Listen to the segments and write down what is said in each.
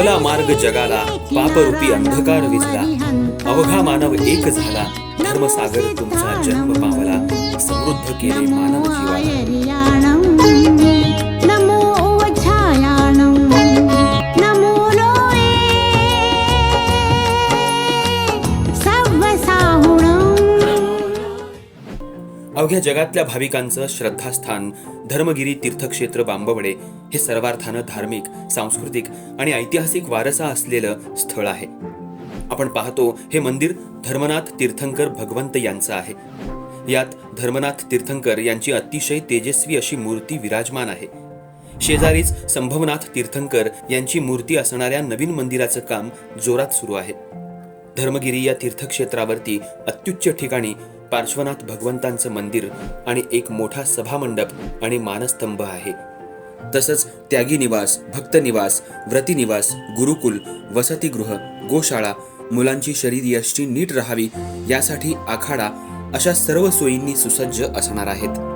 आपला मार्ग जगाला पापरूपी अंधकार विझला. अवघा मानव एक झाला. धर्मसागर तुमचा जन्म पावला. समृद्ध केले मानव जीवाला. अवघ्या जगातल्या भाविकांचं श्रद्धास्थान धर्मगिरी तीर्थक्षेत्र बांबवडे हे सर्वार्थानं धार्मिक सांस्कृतिक आणि ऐतिहासिक वारसा असलेलं स्थळ आहे. आपण पाहतो हे मंदिर धर्मनाथ तीर्थंकर भगवंत यांचं आहे. यात धर्मनाथ तीर्थंकर यांची अतिशय तेजस्वी अशी मूर्ती विराजमान आहे. शेजारीच संभवनाथ तीर्थंकर यांची मूर्ती असणाऱ्या नवीन मंदिराचं काम जोरात सुरू आहे. धर्मगिरी या तीर्थक्षेत्रावरती अत्युच्च ठिकाणी पार्श्वनाथ भगवंतांचं मंदिर आणि एक मोठा सभामंडप आणि मानस्तंभ आहे. तसंच त्यागी निवास भक्त निवास गुरुकुल वसतिगृह गोशाळा मुलांची शरीरयष्टी नीट राहावी यासाठी आखाडा अशा सर्व सोयींनी सुसज्ज असणार आहेत.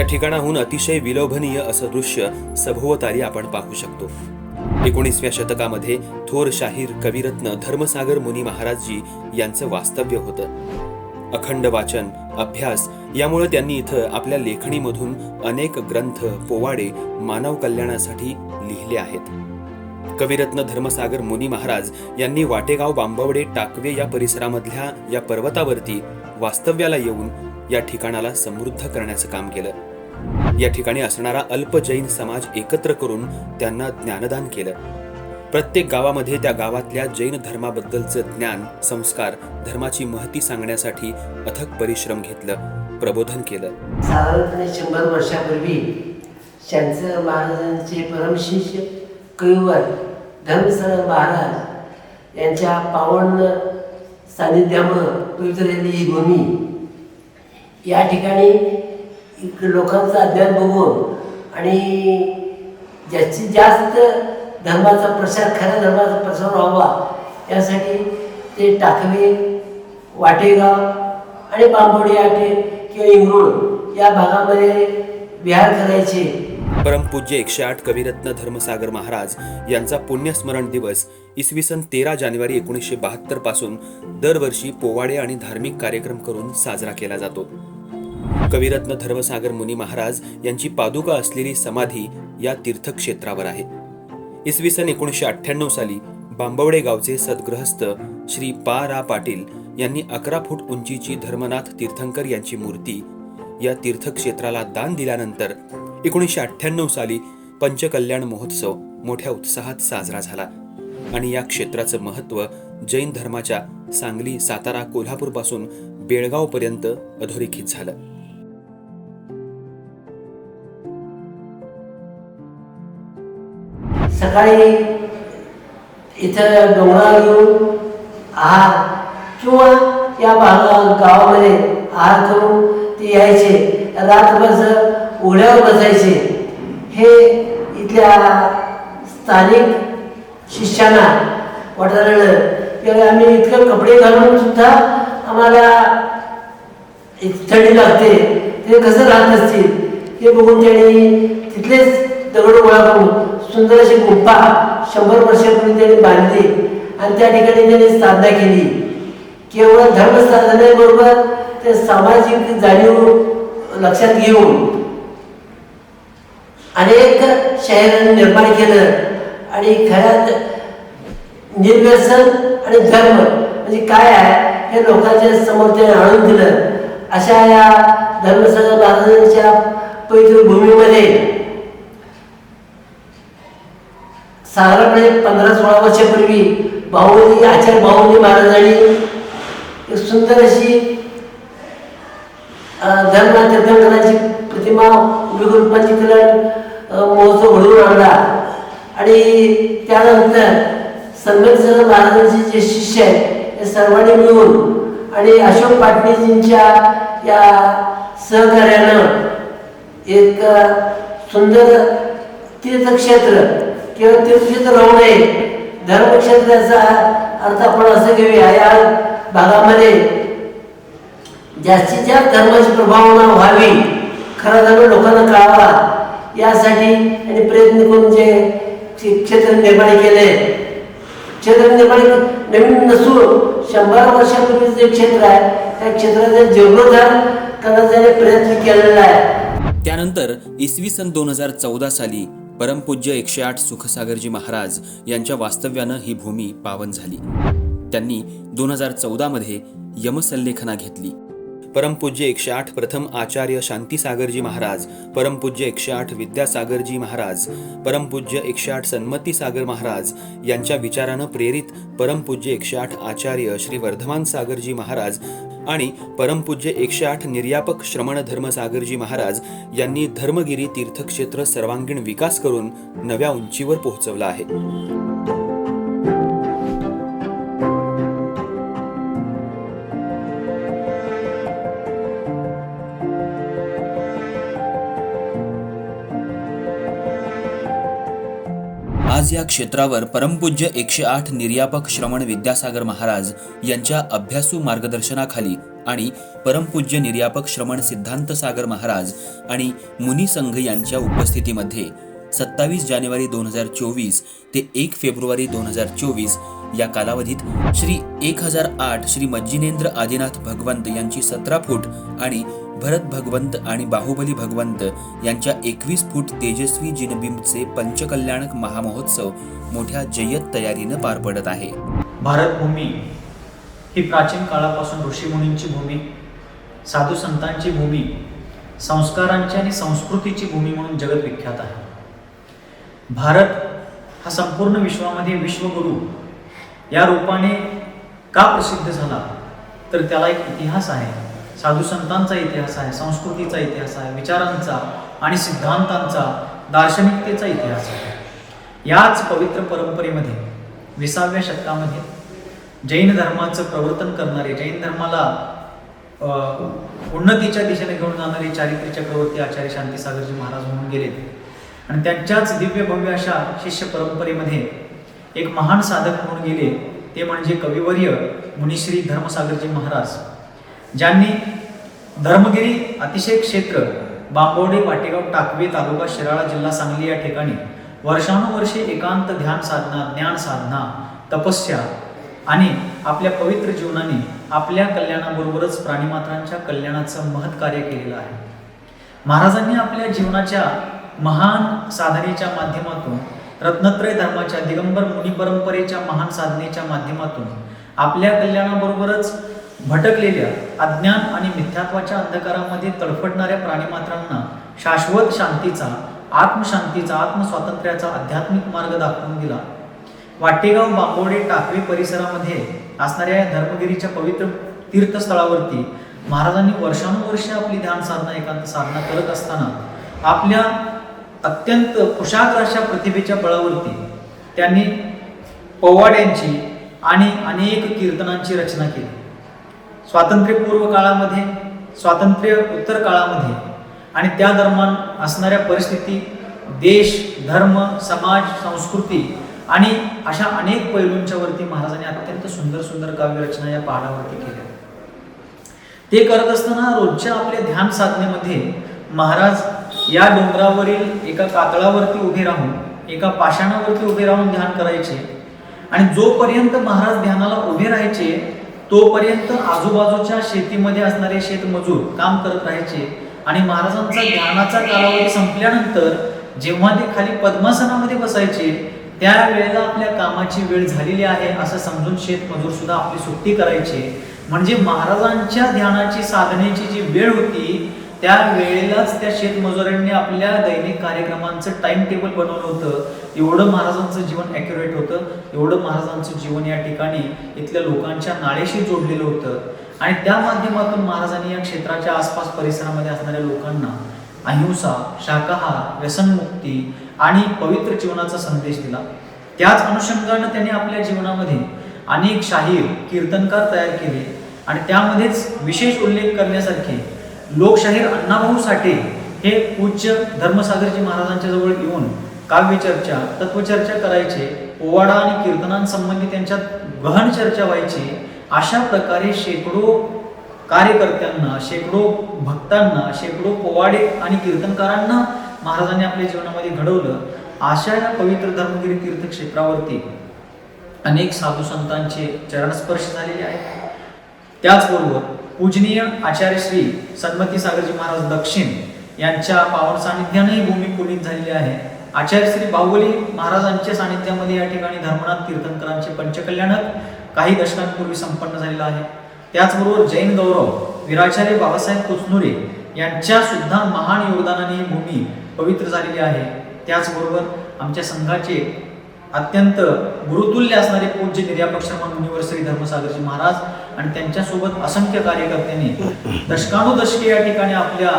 या ठिकाणाहून अतिशय विलोभनीय असं दृश्य सभोवतारी आपण पाहू शकतो. एकोणीसव्या शतकामध्ये थोर शाहीर कविरत्न धर्मसागर मुनी महाराजजी यांचं वास्तव्य होतं. अखंड वाचन अभ्यास यामुळे त्यांनी इथं आपल्या लेखणीमधून अनेक ग्रंथ पोवाडे मानव कल्याणासाठी लिहिले आहेत. कविरत्न धर्मसागर मुनी महाराज यांनी वाटेगाव बांबवडे टाकवे या परिसरामधल्या या पर्वतावरती वास्तव्याला येऊन या ठिकाणाला समृद्ध करण्याचं काम केलं. या ठिकाणी असणारा अल्प जैन समाज एकत्र करून त्यांना ज्ञानदान केलं. प्रत्येक गावामध्ये त्या गावातल्या जैन धर्माबद्दलचं ज्ञान संस्कार धर्माची महती सांगण्यासाठी अथक परिश्रम घेतलं प्रबोधन केलं. साधारणपणे शंभर वर्षापूर्वी त्यांचं महाराजांचे परमशिष्य कैवर धर्मसर महाराज यांच्या पावन सानिध्यामुळं पवित्र ही भूमी या ठिकाणी लोकांचं अध्ययन बघून आणि जास्तीत जास्त धर्माचा प्रसार खऱ्या धर्माचा प्रसार व्हावा यासाठी ते टाकवे वाटेगाव आणि बांबोडी आटे किंवा इंगरूळ या भागामध्ये विहार करायचे. परमपूज्य एकशे आठ कविरत्न धर्मसागर महाराज यांचा पुण्यस्मरण दिवस इसवी सन तेरा जानेवारी एकोणीसशे बहात्तरपासून दरवर्षी पोवाडे आणि धार्मिक कार्यक्रम करून साजरा केला जातो. कविरत्न धर्मसागर मुनी महाराज यांची पादुका असलेली समाधी या तीर्थक्षेत्रावर आहे. इसवी सन एकोणीसशे अठ्ठ्याण्णव साली बांबवडे गावचे सद्ग्रहस्थ श्री पा. रा. पाटील यांनी अकरा फूट उंचीची धर्मनाथ तीर्थंकर यांची मूर्ती या तीर्थक्षेत्राला दान दिल्यानंतर एकोणीसशे अठ्ठ्याण्णव साली पंचकल्याण महोत्सव मोठ्या उत्साहात साजरा झाला आणि या क्षेत्राचं महत्त्व जैन धर्माच्या सांगली सातारा कोल्हापूरपासून बेळगावपर्यंत अधोरेखित झालं. सकाळी इथं डोंगरावर येऊन आहार किंवा या भागा गावामध्ये आहार करून ते यायचे. रात्रभर जर ओढ्यावर बसायचे हे इथल्या स्थानिक शिष्यांना वाटायला की आम्ही इतकं कपडे घालून सुद्धा आम्हाला थंडी लागते ते कसं राहत असतील हे बघून त्यांनी तिथलेच दगड गोळा करून सुंदर अशी गुप्पा शंभर वर्षापूर्वी त्यांनी बांधली आणि त्या ठिकाणी त्यांनी साधना केली. केवळ धर्म साधनेबरोबर ते सामाजिक जाणीव लक्षात घेऊन अनेक शहरांनी निर्माण केलं आणि खऱ्यात निर्व्यसन आणि धर्म म्हणजे काय आहे? हे लोकांच्या समोर त्याने आणून दिलं. अशा या धर्मसंघ महाराजांच्या पवित्र भूमीमध्ये साधारणपणे पंधरा सोळा वर्षापूर्वी भाऊनी आचार्य भाऊनी महाराजांनी एक सुंदर अशी धर्म तीर्थंकराची प्रतिमा उभी करून पंचकल्याण महोत्सव घडवून आणला. आणि त्यानंतर संगत महाराजांचे जे शिष्य आहेत हे सर्वांनी मिळून आणि अशोक पाटणीजींच्या या सहकार्यानं एक सुंदर तीर्थक्षेत्र किंवा तीर्थक्षेत्र राहू नये धर्मक्षेत्राचा अर्थ आपण असं घेऊया. या भागामध्ये जास्तीत जास्त धर्माची प्रभावना व्हावी खरा धर्म लोकांना कळावा यासाठी आणि प्रयत्न करून जे क्षेत्र निर्माण केले क्षेत्र निर्माण नवीन नसून शंभर वर्षापूर्वीचं जे क्षेत्र आहे त्या क्षेत्राचा जीर्णोद्धार करण्याचा प्रयत्न केलेला आहे. त्यानंतर इसवी सन दोन हजार चौदा साली परमपूज्य एकशे आठ सुखसागरजी महाराज यांच्या वास्तव्यानं ही भूमी पावन झाली. त्यांनी दोन हजार चौदामध्ये यमसल्लेखना घेतली. परमपूज्य एकशे आठ प्रथम आचार्य शांतीसागरजी महाराज परमपूज्य एकशे आठ विद्यासागरजी महाराज परमपूज्य एकशे आठ सन्मतीसागर महाराज यांच्या विचारानं प्रेरित परमपूज्य एकशे आठ आचार्य श्री वर्धमान सागरजी महाराज आणि परमपूज्य एकशे आठ निर्यापक श्रमण धर्मसागरजी महाराज यांनी धर्मगिरी तीर्थक्षेत्र सर्वांगीण विकास करून नव्या उंचीवर पोहोचवला आहे. आज या क्षेत्रावर परमपूज्य एकशे आठ निर्यापक श्रवण विद्यासागर महाराज यांच्या अभ्यासू मार्गदर्शनाखाली आणि परमपूज्य निर्यापक श्रवण सिद्धांत सागर महाराज आणि मुनी संघ यांच्या उपस्थितीमध्ये सत्तावीस जानेवारी दोन हजार चोवीस ते एक फेब्रुवारी दोन हजार चोवीस या कालावधीत श्री एक हजार आठ श्री मज्जिनेंद्र आदिनाथ भगवंत यांची सतरा फूट आणि भरत भगवंत आणि बाहुबली भगवंत यांच्या एकवीस फूट तेजस्वी जिनबिंबचे पंचकल्याणक महामहोत्सव मोठ्या जय्यत तयारीनं पार पडत आहे. भारतभूमी ही प्राचीन काळापासून ऋषीमुनींची भूमी साधू संतांची भूमी संस्कारांची आणि संस्कृतीची भूमी म्हणून जगत विख्यात आहे. भारत हा संपूर्ण विश्वामध्ये विश्वगुरू. या रूपाने का प्रसिद्ध झाला? तर त्याला एक इतिहास आहे. साधू संतांचा इतिहास आहे संस्कृतीचा इतिहास आहे विचारांचा आणि सिद्धांतांचा दार्शनिकतेचा इतिहास आहे. याच पवित्र परंपरेमध्ये विसाव्या शतकामध्ये जैन धर्माचं प्रवर्तन करणारे जैन धर्माला उन्नतीच्या दिशेने घेऊन जाणारे चारित्र्य चक्रवर्ती आचार्य शांतीसागरजी महाराज म्हणून गेले. आणि त्यांच्याच दिव्य भव्य अशा शिष्य परंपरेमध्ये एक महान साधक म्हणून गेले ते म्हणजे कविवर्य मुनिश्री धर्मसागरजी महाराज. ज्यांनी धर्मगिरी अतिशय क्षेत्र बांबोडे वाटेगाव टाकवे तालुका शिराळा जिल्हा सांगली या ठिकाणी वर्षानुवर्षे एकांत ध्यान साधना ज्ञान साधना तपस्या आणि आपल्या पवित्र जीवनाने आपल्या कल्याणाबरोबरच प्राणीमात्रांच्या कल्याणाचं महत् कार्य केलेलं आहे. महाराजांनी आपल्या जीवनाच्या महान साधनेच्या माध्यमातून रत्नत्रय धर्माच्या दिगंबर मुनी परंपरेच्या महान साधनेच्या माध्यमातून आपल्या कल्याणाबरोबरच भटकलेल्या अज्ञान आणि मिथ्यात्वाच्या अंधकारामध्ये तडफडणाऱ्या प्राणीमात्रांना शाश्वत शांतीचा आत्मशांतीचा आत्मस्वातंत्र्याचा आध्यात्मिक मार्ग दाखवून दिला. वाटेगाव बांबोडे टाकवे परिसरामध्ये असणाऱ्या या धर्मगिरीच्या पवित्र तीर्थस्थळावरती महाराजांनी वर्षानुवर्षे आपली ध्यान साधना एकांत साधना करत असताना आपल्या अत्यंत कुशाग्र अशा प्रतिभेच्या बळावरती त्यांनी पोवाड्यांची आणि अनेक कीर्तनांची रचना केली. स्वातंत्र्यपूर्व काळामध्ये स्वातंत्र्य उत्तर काळामध्ये आणि त्या दरम्यान असणाऱ्या परिस्थिती देश धर्म समाज संस्कृती आणि अशा अनेक पैलूंच्या वरती महाराजांनी अत्यंत सुंदर सुंदर काव्यरचना या पहाडावरती केल्या. ते करत असताना रोजच्या आपल्या ध्यान साधनेमध्ये महाराज या डोंगरावरील एका कातळावरती उभे राहून एका पाषाणावरती उभे राहून ध्यान करायचे आणि जोपर्यंत महाराज ध्यानाला उभे राहायचे तोपर्यंत आजूबाजूच्या शेतीमध्ये असणारे शेतमजूर काम करत राहायचे आणि महाराजांचा ज्ञानाचा कालावधी संपल्यानंतर जेव्हा ते खाली पद्मासनामध्ये बसायचे त्यावेळेला आपल्या कामाची वेळ झालेली आहे असं समजून शेतमजूर सुद्धा आपली सुट्टी करायचे. म्हणजे महाराजांच्या ध्यानाची साधनेची जी वेळ होती त्या वेळेलाच त्या शेतमजुरांनी आपल्या दैनिक कार्यक्रमांचं टाइम टेबल बनवलं होतं. एवढं महाराजांचं जीवन ॲक्युरेट होतं. एवढं महाराजांचं जीवन या ठिकाणी इथल्या लोकांच्या नाळेशी जोडलेलं होतं. आणि त्या माध्यमातून महाराजांनी या क्षेत्राच्या आसपास परिसरामध्ये असणाऱ्या लोकांना अहिंसा शाकाहार व्यसनमुक्ती आणि पवित्र जीवनाचा संदेश दिला. त्याच अनुषंगानं त्यांनी आपल्या जीवनामध्ये अनेक शाहीर कीर्तनकार तयार केले. आणि त्यामध्येच विशेष उल्लेख करण्यासारखे लोकशाहीर अण्णाभाऊ साठे हे पूज्य धर्मसागरजी महाराजांच्या जवळ येऊन काव्यचर्चा तत्वचर्चा करायचे पोवाडा आणि कीर्तनांसंबंधी त्यांच्यात गहन चर्चा व्हायची अशा प्रकारे शेकडो कार्यकर्त्यांना शेकडो भक्तांना शेकडो पोवाडे आणि कीर्तनकारांना महाराजांनी आपल्या जीवनामध्ये घडवलं. अशा या पवित्र धर्मगिरी तीर्थक्षेत्रावरती अनेक साधू संतांचे चरणस्पर्श झालेले आहेत. त्याचबरोबर पूजनीय आचार्य श्री सन्मती सागरजी महाराज दक्षिण यांच्या पावन सानिध्याने ही भूमी पुनीत झालेली आहे. आचार्य श्री बाहुबली महाराजांच्या सानिध्यामध्ये या ठिकाणी धर्मनाथ कीर्तनकरांचे पंचकल्याणक काही दशकांपूर्वी संपन्न झालेलं आहे. त्याचबरोबर जैन गौरव वीराचार्य बाबासाहेब कुचनुरे यांच्या सुद्धा महान योगदानाने ही भूमी पवित्र झालेली आहे. त्याचबरोबर आमच्या संघाचे अत्यंत गुरुतुल्य असणारे पूज्य निर्यापक शर्मा युनिव्हर्सिटी श्री धर्मसागरजी महाराज आणि त्यांच्यासोबत असंख्य कार्यकर्त्यांनी दशकानुदशके या ठिकाणी आपल्या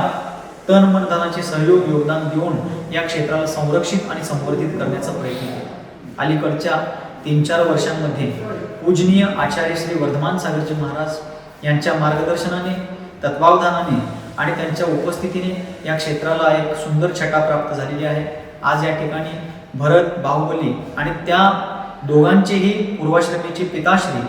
तन मन धनाचे सहयोग योगदान देऊन या क्षेत्राला संरक्षित आणि संवर्धित करण्याचा प्रयत्न केला. अलीकडच्या तीन चार वर्षांमध्ये पूजनीय आचार्य श्री वर्धमान सागरजी महाराज यांच्या मार्गदर्शनाने तत्वावधानाने आणि त्यांच्या उपस्थितीने या क्षेत्राला एक सुंदर छटा प्राप्त झालेली आहे. आज या ठिकाणी भरत बाहुबली आणि त्या दोघांचेही पूर्वाश्रमीचे पिताश्री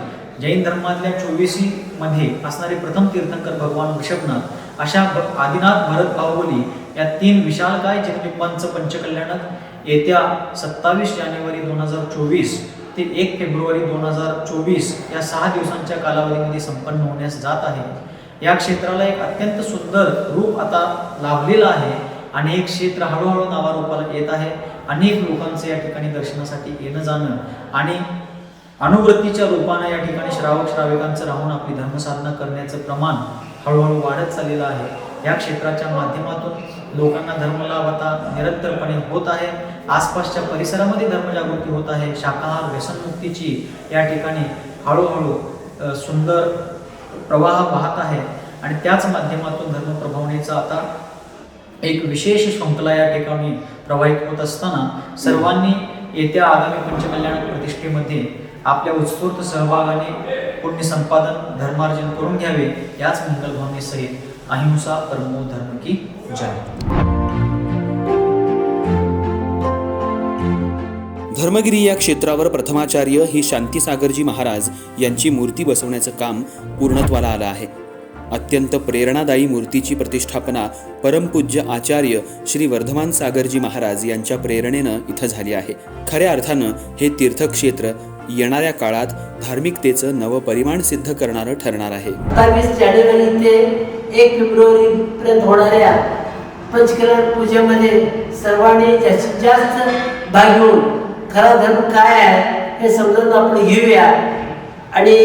जैन धर्मातल्या चोवीसी मध्ये असणारे प्रथम तीर्थंकर भगवान वृषभनाथ अशा आदिनाथ भरत बाहुबली या तीन विशालकाय जगनिपांचं पंचकल्याणक? येत्या सत्तावीस जानेवारी दोन हजार चोवीस ते एक फेब्रुवारी दोन हजार चोवीस या सहा दिवसांच्या कालावधीमध्ये संपन्न होण्यास जात आहे. या क्षेत्राला एक अत्यंत सुंदर रूप आता लाभलेलं आहे. आणि एक क्षेत्र हळूहळू नावारूपाला येत आहे. अनेक लोकांचं या ठिकाणी दर्शनासाठी येणं जाणं आणि अनुवृत्तीच्या रूपानं या ठिकाणी श्रावक श्राविकांचं राहून आपली धर्मसाधना करण्याचं प्रमाण हळूहळू वाढत चाललेलं आहे. या क्षेत्राच्या माध्यमातून लोकांना धर्मलाभ आता निरंतरपणे होत आहे. आसपासच्या परिसरामध्ये धर्मजागृती होत आहे. शाकाहार व्यसनमुक्तीची या ठिकाणी हळूहळू सुंदर प्रवाह वाहत आहे. आणि त्याच माध्यमातून धर्म प्रभावनेचा आता एक विशेष शृंखला या ठिकाणी प्रवाहित होत असताना सर्वांनी येत्या आगामी पंचकल्याण प्रतिष्ठेमध्ये आपल्या उत्स्फूर्त सहभागाने पुण्य संपादन धर्मार्जन करून घ्यावे याच मंगलभावनेसहित अहिंसा परमो धर्म की जय. धर्मगिरी या क्षेत्रावर प्रथमाचार्य ही शांतीसागरजी महाराज यांची मूर्ती बसवण्याचं काम पूर्णत्वाला आलं आहे. अत्यंत प्रेरणादायी मूर्तीची प्रतिष्ठापना परमपूज्य आचार्य श्री वर्धमान सागरजी महाराज यांच्या प्रेरणेनं इथं झाली आहे. खऱ्या अर्थानं हे तीर्थक्षेत्र येणाऱ्या काळात धार्मिकतेचं नवं परिमाण सिद्ध करणारं ठरणार आहे. सत्तावीस जानेवारी ते एक फेब्रुवारी पर्यंत होणाऱ्या पंचकरण पूजेमध्ये सर्वांनी जास्तीत जास्त भाग घेऊन खरा धर्म काय आहे हे समजून आपण घेऊया आणि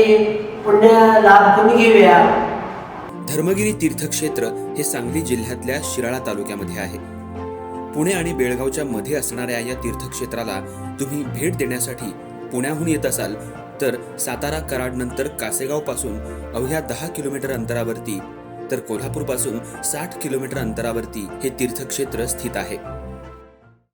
पुण्य लाभ करून घेऊया. धर्मगिरी तीर्थक्षेत्र हे सांगली जिल्ह्यातल्या शिराळा तालुक्यामध्ये आहे. पुणे आणि बेळगावच्या मध्ये असणाऱ्या या तीर्थक्षेत्राला तुम्ही भेट देण्यासाठी पुण्याहून येत असाल तर सातारा कराडनंतर कासेगावपासून अवघ्या दहा किलोमीटर अंतरावरती तर कोल्हापूरपासून साठ किलोमीटर अंतरावरती हे तीर्थक्षेत्र स्थित आहे.